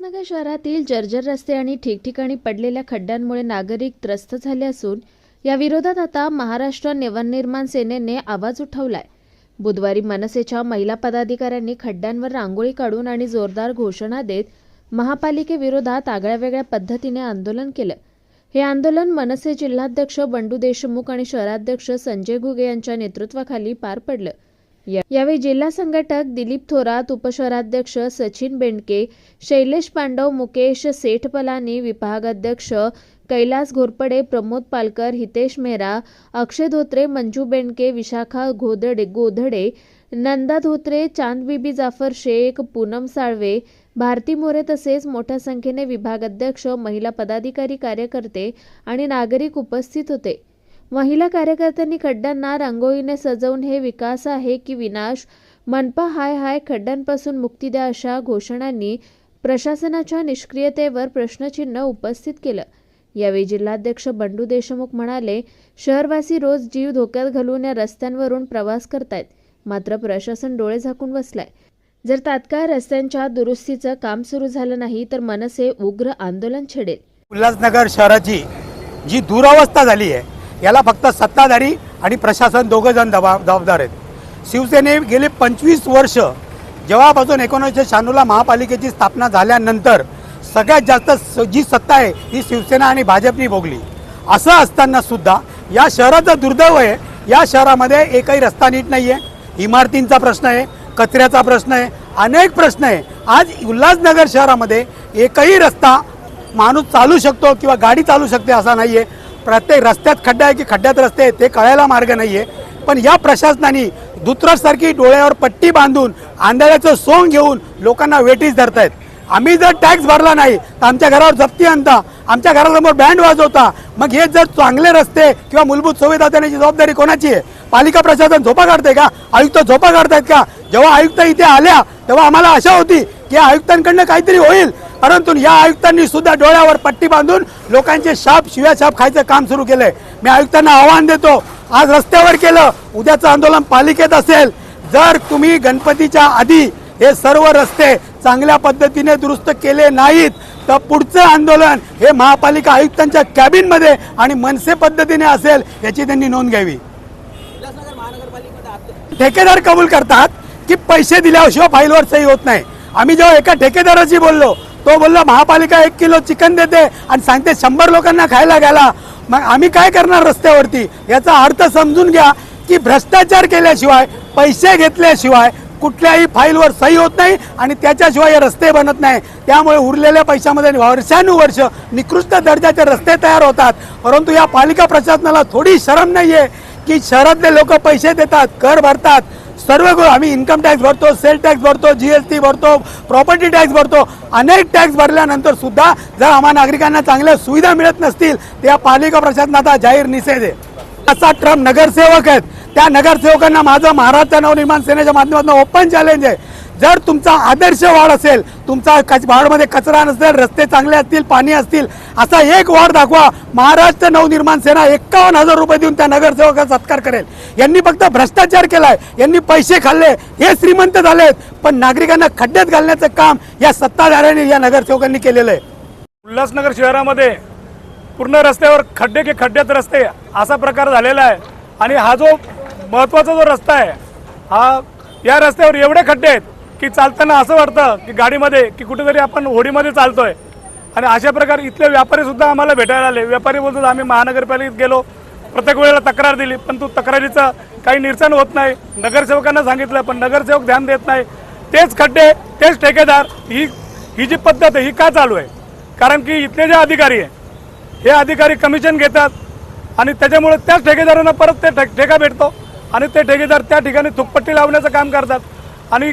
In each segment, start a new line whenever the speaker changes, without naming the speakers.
उल्हासनगर शहरातील जर्जर रस्ते आणि ठिकठिकाणी पडलेल्या खड्ड्यांमुळे नागरिक त्रस्त झाले असून या विरोधात आता महाराष्ट्र नवनिर्माण सेनेने आवाज उठवलाय. बुधवारी मनसेच्या महिला पदाधिकाऱ्यांनी खड्ड्यांवर रांगोळी काढून आणि जोरदार घोषणा देत महापालिकेविरोधात आगळ्या वेगळ्या पद्धतीने आंदोलन केलं. हे आंदोलन मनसे जिल्हाध्यक्ष बंडू देशमुख आणि शहराध्यक्ष संजय घुगे यांच्या नेतृत्वाखाली पार पडलं. यावेळी जिल्हा संघटक दिलीप थोरात उपशहराध्यक्ष सचिन बेंडके शैलेश पांडव मुकेश सेठपलानी विभागाध्यक्ष कैलास घोरपडे प्रमोद पालकर हितेश मेहरा अक्षय धोत्रे मंजू बेंडके विशाखा घोदडे गोधडे नंदा धोत्रे चांदबीबी जाफर शेख पूनम साळवे भारती मोरे तसेच मोठ्या संख्येने विभागाध्यक्ष महिला पदाधिकारी कार्यकर्ते आणि नागरिक उपस्थित होते. महिला कार्यकर्त्यांनी खड्ड्यांना रांगोळीने सजवून हे विकास आहे की विनाश? मनपा हाय हाय खड्ड्यांपासून मुक्ती द्या अशा घोषणांनी प्रशासनाच्या निष्क्रियतेवर प्रश्नचिन्ह उपस्थित केलं. यावेळी जिल्हाध्यक्ष बंडू देशमुख म्हणाले शहरवासी रोज जीव धोक्यात घालून या रस्त्यांवरून प्रवास करतायत. मात्र प्रशासन डोळे झाकून बसलाय. जर तात्काळ रस्त्यांच्या दुरुस्तीचं काम सुरू झालं नाही तर मनसे उग्र आंदोलन छेडेल.
उल्हासनगर शहराची जी दुरावस्था झाली आहे याला फक्त सत्ताधारी आणि प्रशासन दोघं जण दबा जबाबदार आहेत. शिवसेने गेले पंचवीस वर्ष जेव्हापासून एकोणीसशे शहाण्णवला महापालिकेची स्थापना झाल्यानंतर सगळ्यात जास्त स- जी सत्ता आहे ही शिवसेना आणि भाजपनी भोगली. असं असताना सुद्धा या शहराचं दुर्दैव आहे या शहरामध्ये एकही रस्ता नीट नाही आहे इमारतींचा प्रश्न आहे कचऱ्याचा प्रश्न आहे अनेक प्रश्न आहे. आज उल्हासनगर शहरामध्ये एकही रस्ता माणूस चालू शकतो किंवा गाडी चालू शकते असा नाही आहे प्रत्येक रस्त्यात खड्डा आहे की खड्ड्यात रस्ते आहे ते कळायला मार्ग नाहीये. पण या प्रशासनाने दुतरासारखी डोळ्यावर पट्टी बांधून आंधळ्याचं सोंग घेऊन लोकांना वेटीस धरतायत. आम्ही जर टॅक्स भरला नाही तर आमच्या घरावर जप्ती आणता आमच्या घरासमोर बँड वाजवता मग हे जर चांगले रस्ते किंवा मूलभूत सुविधा देण्याची जबाबदारी कोणाची आहे? पालिका प्रशासन झोपा काढते का? आयुक्त झोपा काढतायत का? जेव्हा आयुक्त इथे आल्या तेव्हा आम्हाला आशा होती की आयुक्तांकडनं काहीतरी होईल. परंतु या आयुक्तांनी सुद्धा डोळ्यावर पट्टी बांधून लोकांचे शाप शिव्या शाप खायचं काम सुरू केलंय. मी आयुक्तांना आव्हान देतो आज रस्त्यावर केलं उद्याचं आंदोलन पालिकेत असेल. जर तुम्ही गणपतीच्या आधी हे सर्व रस्ते चांगल्या पद्धतीने दुरुस्त केले नाहीत तर पुढचं आंदोलन हे महापालिका आयुक्तांच्या कॅबिनमध्ये आणि मनसे पद्धतीने असेल याची त्यांनी नोंद घ्यावी. ठेकेदार कबूल करतात की पैसे दिल्याशिवाय फाईलवर सही होत नाही. आम्ही जेव्हा एका ठेकेदाराशी बोललो तो बोलला महापालिका एक किलो चिकन देते आणि सांगते शंभर लोकांना खायला घ्यायला मग आम्ही काय करणार रस्त्यावरती? याचा अर्थ समजून घ्या की भ्रष्टाचार केल्याशिवाय पैसे घेतल्याशिवाय कुठल्याही फाईलवर सही होत नाही आणि त्याच्याशिवाय हे रस्ते बनत नाही. त्यामुळे उरलेल्या पैशामध्ये वर्षानुवर्ष निकृष्ट दर्जाचे रस्ते तयार होतात. परंतु या पालिका प्रशासनाला थोडी शरम नाही आहे की शहरातले लोक पैसे देतात कर भरतात. सर्व आम्ही इन्कम टॅक्स भरतो सेल टॅक्स भरतो जीएसटी भरतो प्रॉपर्टी टॅक्स भरतो. अनेक टॅक्स भरल्यानंतर सुद्धा जर आम्हा नागरिकांना चांगल्या सुविधा मिळत नसतील त्या पालिका प्रशासनाचा जाहीर निषेध आहे. असा ट्रम्प नगरसेवक आहेत. त्या नगरसेवकांना माझं महाराष्ट्र नवनिर्माण सेनेच्या माध्यमातून ओपन चॅलेंज आहे. जर तुमचा आदर्श वाढ असेल तुमचा कच- वार्डमध्ये कचरा नसेल रस्ते चांगले असतील पाणी असतील असा एक वार्ड दाखवा. महाराष्ट्र नवनिर्माण सेना एकावन्न हजार रुपये देऊन त्या नगरसेवकाचा सत्कार करेल. यांनी फक्त भ्रष्टाचार केलाय. यांनी पैसे खाल्ले. हे श्रीमंत झालेत. पण नागरिकांना खड्ड्यात घालण्याचं काम या सत्ताधाऱ्यांनी या नगरसेवकांनी केलेलं आहे.
उल्हासनगर शहरामध्ये पूर्ण रस्त्यावर खड्डे की खड्ड्यात रस्ते असा प्रकार झालेला आहे. आणि हा जो महत्त्वाचा जो रस्ता आहे हा या रस्त्यावर एवढे खड्डे आहेत की चालताना असं वाटतं की गाडीमध्ये की कुठेतरी आपण होडीमध्ये चालतोय. आणि अशा प्रकारे इथले व्यापारी सुद्धा आम्हाला भेटायला आले. व्यापारी बोलतात आम्ही महानगरपालिकेत गेलो प्रत्येक वेळेला तक्रार दिली पण तू तक्रारीचं काही निरसन होत नाही. नगरसेवकांना सांगितलं पण नगरसेवक ध्यान देत नाही. तेच खड्डे तेच ठेकेदार ही ही जी पद्धत आहे ही का चालू आहे? कारण की इथले जे अधिकारी आहे हे अधिकारी कमिशन घेतात आणि त्याच्यामुळे त्याच ठेकेदारांना परत ते ठेका भेटतो आणि ते ठेकेदार त्या ठिकाणी थुकपट्टी लावण्याचं काम करतात. आणि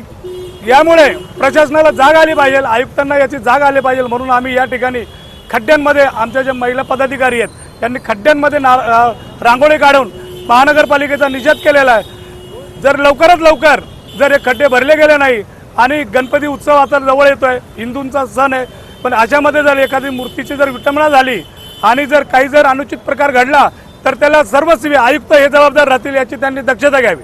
यामुळे प्रशासनाला जाग आली पाहिजे आयुक्तांना याची जाग आली पाहिजे म्हणून आम्ही या ठिकाणी खड्ड्यांमध्ये आमच्या ज्या महिला पदाधिकारी आहेत त्यांनी खड्ड्यांमध्ये ना रांगोळी काढून महानगरपालिकेचा निषेध केलेला आहे. जर लवकरात लवकर जर हे खड्डे भरले गेले नाही आणि गणपती उत्सव आता जवळ येतोय हिंदूंचा सण आहे पण अशामध्ये जर एखादी मूर्तीची जर विटंबना झाली आणि जर काही जर अनुचित प्रकार घडला तर त्याला सर्वस्वी आयुक्त हे जबाबदार राहतील याची त्यांनी दक्षता घ्यावी.